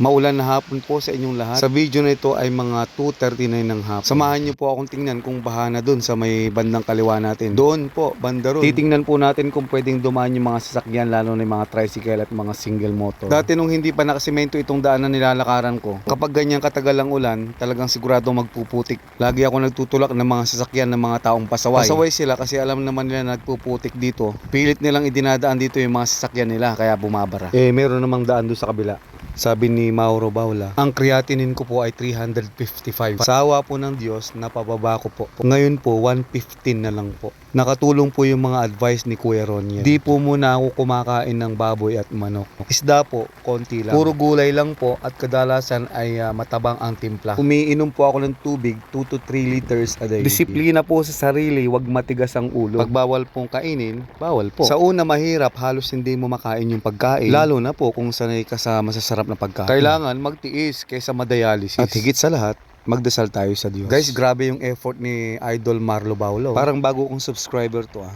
Maulan na hapon po sa inyong lahat. Sa video na ito ay mga 2.39 ng hapon. Samahan niyo po akong tingnan kung baha na doon sa may bandang kaliwa natin. Doon po, banda ron. Titingnan po natin kung pwedeng dumaan yung mga sasakyan lalo na yung mga tricycle at mga single motor. Dati nung hindi pa nakasimento itong daan na nilalakaran ko, kapag ganyan katagal ang ulan, talagang sigurado magpuputik. Lagi ako nagtutulak ng mga sasakyan ng mga taong pasaway. Pasaway sila kasi alam naman nila na nagpuputik dito. Pilit nilang idinadaan dito yung mga sasakyan nila kaya bumabara. Eh meron namang daan doon sa kabila. Sabi ni Mauro Baula, ang creatinine ko po ay 355. Sa awa po ng Diyos, napababa ko po. Ngayon po, 115 na lang po. Nakatulong po yung mga advice ni Kuya Ronnie. Di po muna ako kumakain ng baboy at manok. Isda po, konti lang. Puro gulay lang po at kadalasan ay ah, matabang ang timpla. Umiinom po ako ng tubig 2 to 3 liters a day. Disiplina po sa sarili, wag matigas ang ulo. Pag bawal pong kainin, bawal po. Sa una mahirap, halos hindi mo makain yung pagkain. Lalo na po kung sanay ka sa masasarap na pagkain. Kailangan magtiis kaysa madialysis. At higit sa lahat, magdasal tayo sa Diyos. Guys, grabe yung effort ni Idol Marlo Baulo. Parang bago kong subscriber to ah.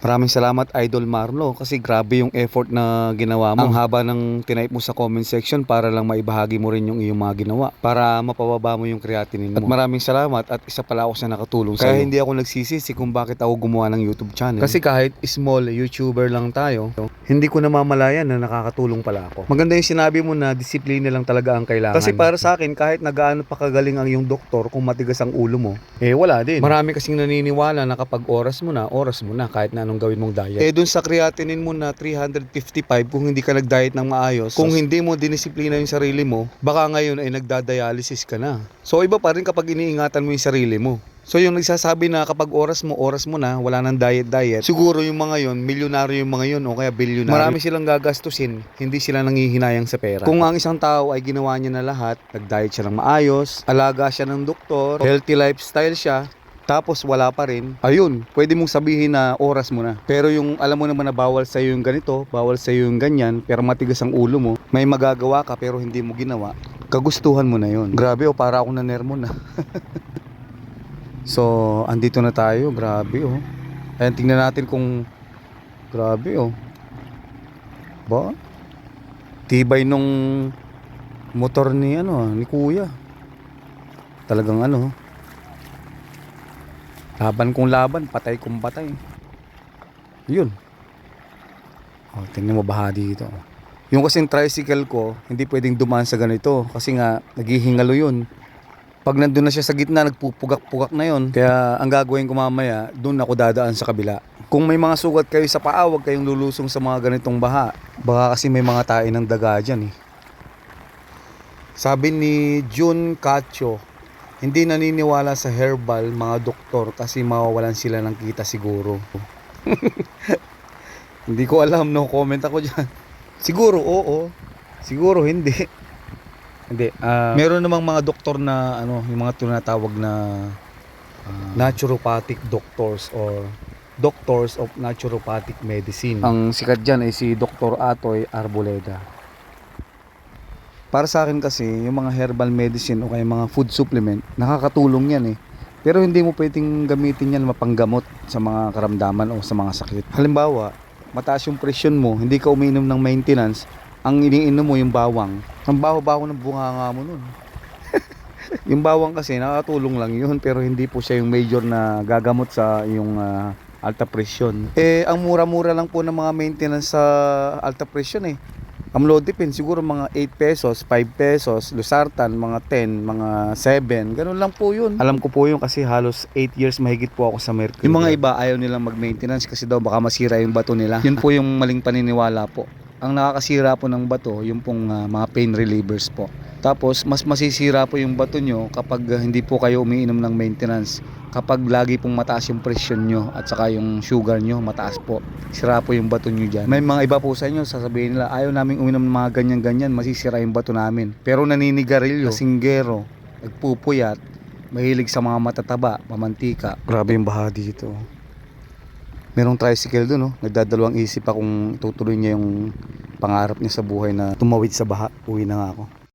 Maraming salamat Idol Marlo kasi grabe yung effort na ginawa mo. Ang haba ng tinype mo sa comment section para lang maibahagi mo rin yung iyong mga ginawa para mapababa mo yung creatinine mo. At maraming salamat at isa pala ako sa nakatulong sa Kaya hindi ako nagsisisi kung bakit ako gumawa ng YouTube channel. Kasi kahit small YouTuber lang tayo, hindi ko namamalayan na nakakatulong pala ako. Maganda yung sinabi mo na disiplina lang talaga ang kailangan. Kasi para sa akin, kahit na gaano pa kagaling ang yung doktor kung matigas ang ulo mo, eh wala din. Marami kasing naniniwala na kapag oras mo na, oras mo na kahit na anong gawin mong diet. Eh dun sa creatinine mo na 355 kung hindi ka nag-diet ng maayos, kung hindi mo dinisiplina yung sarili mo, baka ngayon ay nagdadialysis ka na. So iba pa rin kapag iniingatan mo yung sarili mo. So yung nagsasabi na kapag oras mo, oras mo na, wala nang diet-diet, siguro yung mga yon, milyonaryo yung mga yon o kaya bilyonaryo. Marami silang gagastusin, hindi sila nangihinayang sa pera. Kung ang isang tao ay ginawa niya na lahat, nag-diet siya ng maayos, alaga siya ng doktor, healthy lifestyle siya, tapos wala pa rin, ayun, pwede mong sabihin na oras mo na. Pero yung alam mo naman na bawal sa yung ganito, bawal sa yung ganyan, pero matigas ang ulo mo, may magagawa ka pero hindi mo ginawa, kagustuhan mo na yon. Grabe oh, para ako na nermo na. so, andito na tayo, grabe oh. Ayan, tingnan natin kung grabe oh. Ba? Tibay nung motor ni ano, ni Kuya. Talagang ano, Laban kong laban, patay kong patay. Yun. Oh, tingnan mo baha dito. Yung kasing tricycle ko, hindi pwedeng dumaan sa ganito kasi nga naghihingalo yun. Pag nandun na siya sa gitna, nagpupugak-pugak na yun. Kaya ang gagawin ko mamaya, doon ako dadaan sa kabila. Kung may mga sugat kayo sa paa, huwag kayong lulusong sa mga ganitong baha. Baka kasi may mga tae ng daga dyan eh. Sabi ni June Cacho, hindi naniniwala sa herbal mga doktor kasi mawawalan sila ng kita siguro. hindi ko alam, no comment ako dyan. Siguro, oo. Siguro, hindi. Hindi. ah, meron namang mga doktor na, ano, yung mga tinatawag na ah, naturopathic doctors or doctors of naturopathic medicine. Ang sikat dyan ay si Dr. Atoy Arboleda. Para sa akin kasi, yung mga herbal medicine o kaya mga food supplement, nakakatulong yan eh. Pero hindi mo pwedeng gamitin yan mapanggamot sa mga karamdaman o sa mga sakit. Halimbawa, mataas yung presyon mo, hindi ka umiinom ng maintenance, ang iniinom mo yung bawang. Ang baho-baho ng bunganga mo nun. yung bawang kasi nakatulong lang yun pero hindi po siya yung major na gagamot sa yung ah, alta presyon. Eh, ang mura-mura lang po ng mga maintenance sa alta presyon eh. Amlodipine siguro mga 8 pesos, 5 pesos, Losartan mga 10, mga 7, ganun lang po yun. Alam ko po yun kasi halos 8 years mahigit po ako sa Mercury. Yung mga iba ayaw nilang mag-maintenance kasi daw baka masira yung bato nila. Yun po yung maling paniniwala po. Ang nakakasira po ng bato, yung pong ah, mga pain relievers po. Tapos mas masisira po yung bato nyo kapag ah, hindi po kayo umiinom ng maintenance. Kapag lagi pong mataas yung presyon nyo at saka yung sugar nyo mataas po. Sira po yung bato nyo dyan. May mga iba po sa inyo, sasabihin nila, ayaw namin uminom ng mga ganyan-ganyan, masisira yung bato namin. Pero naninigarilyo, singgero, nagpupuyat, mahilig sa mga matataba, mamantika. Grabe yung baha dito. Merong tricycle doon, no? Nagdadalawang isip pa kung tutuloy niya yung pangarap niya sa buhay na tumawid sa baha. Uwi na nga ako.